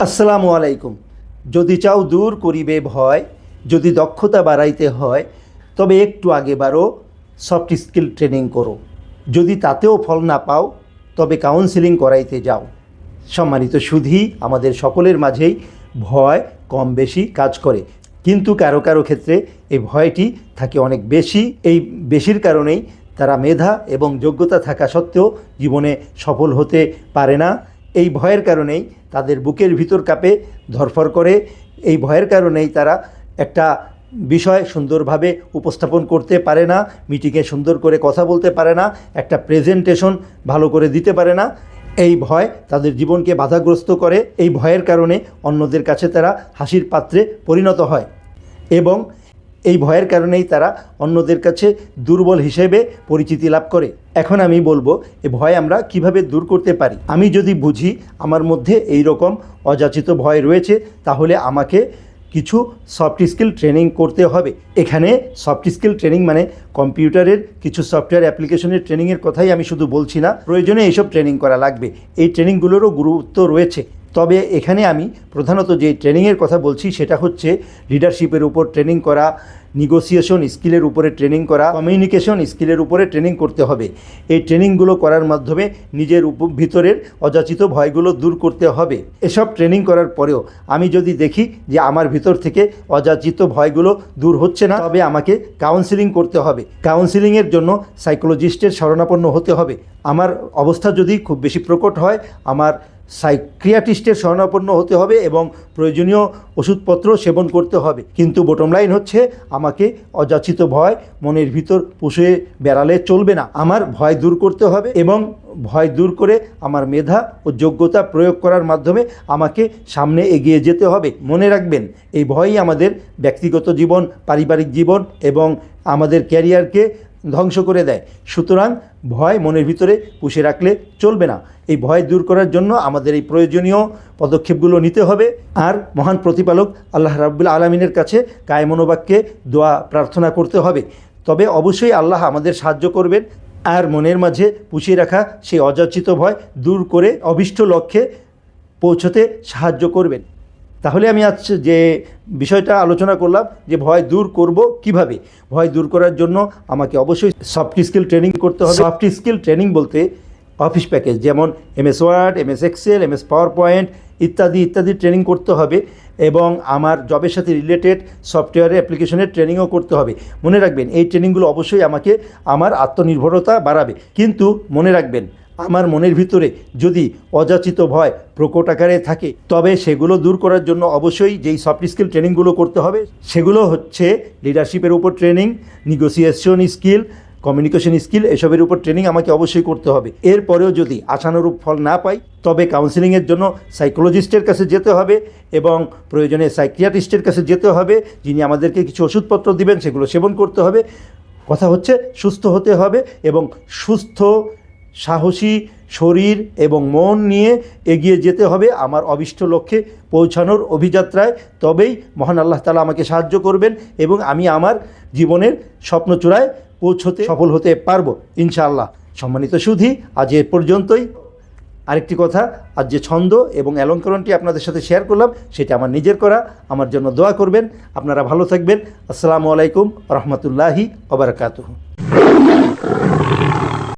আসসালামু আলাইকুম। যদি চাও দূর করিবে ভয়, যদি দক্ষতা বাড়াইতে হয়, তবে একটু আগে বারো সফট স্কিল ট্রেনিং করো। যদি তাতেও ফল না পাও, তবে কাউন্সিলিং করাইতে যাও। সম্মানিত সুধি, আমাদের সকলের মাঝেই ভয় কম বেশি কাজ করে। কিন্তু কারও কারও ক্ষেত্রে এই ভয়টি থাকে অনেক বেশি। এই বেশির কারণেই তারা মেধা এবং যোগ্যতা থাকা সত্ত্বেও জীবনে সফল হতে পারে না। এই ভয়ের কারণেই তাদের বুকের ভিতর কাপে, ধরফর করে। এই ভয়ের কারণেই তারা একটা বিষয় সুন্দরভাবে উপস্থাপন করতে পারে না, মিটিংয়ে সুন্দর করে কথা বলতে পারে না, একটা প্রেজেন্টেশন ভালো করে দিতে পারে না। এই ভয় তাদের জীবনকে বাধাগ্রস্ত করে। এই ভয়ের কারণে অন্যদের কাছে তারা হাসির পাত্রে পরিণত হয়। এবং এই ভয়ের কারণেই তারা অন্যদের কাছে দুর্বল হিসেবে পরিচিতি লাভ করে। এখন আমি বলব, এ ভয় আমরা কীভাবে দূর করতে পারি? আমি যদি বুঝি আমার মধ্যে এই রকম অযাচিত ভয় রয়েছে, তাহলে আমাকে কিছু সফট স্কিল ট্রেনিং করতে হবে। এখানে সফট স্কিল ট্রেনিং মানে কম্পিউটারের কিছু সফটওয়্যার অ্যাপ্লিকেশনের ট্রেনিংয়ের কথাই আমি শুধু বলছি না, প্রয়োজনে এইসব ট্রেনিং করা লাগবে। এই ট্রেনিংগুলোরও গুরুত্ব রয়েছে। তবে এখানে আমি প্রধানত যে ট্রেনিংয়ের কথা বলছি, সেটা হচ্ছে লিডারশিপের উপর ট্রেনিং করা নিগোসিয়েশন স্কিলের উপরে ট্রেনিং করা কমিউনিকেশন স্কিলের উপরে ট্রেনিং করতে হবে। এই ট্রেনিংগুলো করার মাধ্যমে নিজের উপ- ভিতরের অযাচিত ভয়গুলো দূর করতে হবে। এসব ট্রেনিং করার পরেও আমি যদি দেখি যে আমার ভিতর থেকে অযাচিত ভয়গুলো দূর হচ্ছে না, তবে আমাকে কাউন্সিলিং করতে হবে। কাউন্সিলিংয়ের জন্য সাইকোলজিস্টের শরণাপন্ন হতে হবে। আমার অবস্থা যদি খুব বেশি প্রকট হয়, আমার সাইক্রিয়াটিস্টের শরণাপন্ন হতে হবে এবং প্রয়োজনীয় ওষুধপত্র সেবন করতে হবে। কিন্তু বটম লাইন হচ্ছে, আমাকে অযাচিত ভয় মনের ভিতর পুষে বেড়ালে চলবে না। আমার ভয় দূর করতে হবে এবং ভয় দূর করে আমার মেধা ও যোগ্যতা প্রয়োগ করার মাধ্যমে আমাকে সামনে এগিয়ে যেতে হবে। মনে রাখবেন, এই ভয়ই আমাদের ব্যক্তিগত জীবন, পারিবারিক জীবন এবং আমাদের ক্যারিয়ারকে ধ্বংস করে দেয়। সুতরাং ভয় মনের ভিতরে পুষে রাখলে চলবে না। এই ভয় দূর করার জন্য আমাদের এই প্রয়োজনীয় পদক্ষেপগুলো নিতে হবে। আর মহান প্রতিপালক আল্লাহ রাব্বুল আলমিনের কাছে কায়মনোবাক্যে দোয়া প্রার্থনা করতে হবে। তবে অবশ্যই আল্লাহ আমাদের সাহায্য করবেন। আর মনের মাঝে পুষিয়ে রাখা সেই অযাচিত ভয় দূর করে অভিষ্ট লক্ষ্যে পৌঁছতে সাহায্য করবেন। তাহলে আমি আজ যে বিষয়টা আলোচনা করলাম যে ভয় দূর করব কীভাবে? ভয় দূর করার জন্য আমাকে অবশ্যই সফট স্কিল ট্রেনিং করতে হবে। সফট স্কিল ট্রেনিং বলতে অফিস প্যাকেজ যেমন MS word MS excel MS power point ইত্যাদি ইত্যাদি ট্রেনিং করতে হবে এবং আমার জবের সাথে রিলেটেড সফটওয়্যারের অ্যাপ্লিকেশনের ট্রেনিংও করতে হবে। মনে রাখবেন এই ট্রেনিংগুলো অবশ্যই আমাকে আমার আত্মনির্ভরতা বাড়াবে। কিন্তু মনে রাখবেন আমার মনের ভিতরে যদি অযাচিত ভয় প্রকট আকারে থাকে, তবে সেগুলো দূর করার জন্য অবশ্যই যেই সফট স্কিল ট্রেনিংগুলো করতে হবে, সেগুলো হচ্ছে লিডারশিপের উপর training negotiation skill communication skill এসবের উপর ট্রেনিং আমাকে অবশ্যই করতে হবে। এরপরেও যদি আশানুরূপ ফল না পাই, তবে কাউন্সিলিংয়ের জন্য সাইকোলজিস্টের কাছে যেতে হবে এবং প্রয়োজনে সাইকিয়াট্রিস্টের কাছে যেতে হবে, যিনি আমাদেরকে কিছু ওষুধপত্র দিবেন, সেগুলো সেবন করতে হবে। কথা হচ্ছে সুস্থ হতে হবে এবং সুস্থ সাহসী, শরীর এবং মন নিয়ে এগিয়ে যেতে হবে আমার অবিষ্ট লক্ষ্যে পৌঁছানোর অভিযাত্রায়। তবেই মহান আল্লাহ তালা আমাকে সাহায্য করবেন এবং আমি আমার জীবনের স্বপ্নচূড়ায় পৌঁছতে সফল হতে পারব, ইনশাআল্লাহ। সম্মানিত সুধী, আজ এ পর্যন্তই। আরেকটি কথা, আজ যে ছন্দ এবং অলঙ্করণটি আপনাদের সাথে শেয়ার করলাম, সেটা আমার নিজের করা। আমার জন্য দোয়া করবেন। আপনারা ভালো থাকবেন। আসসালামু আলাইকুম রহমতুল্লাহি ওবরাকাতুহ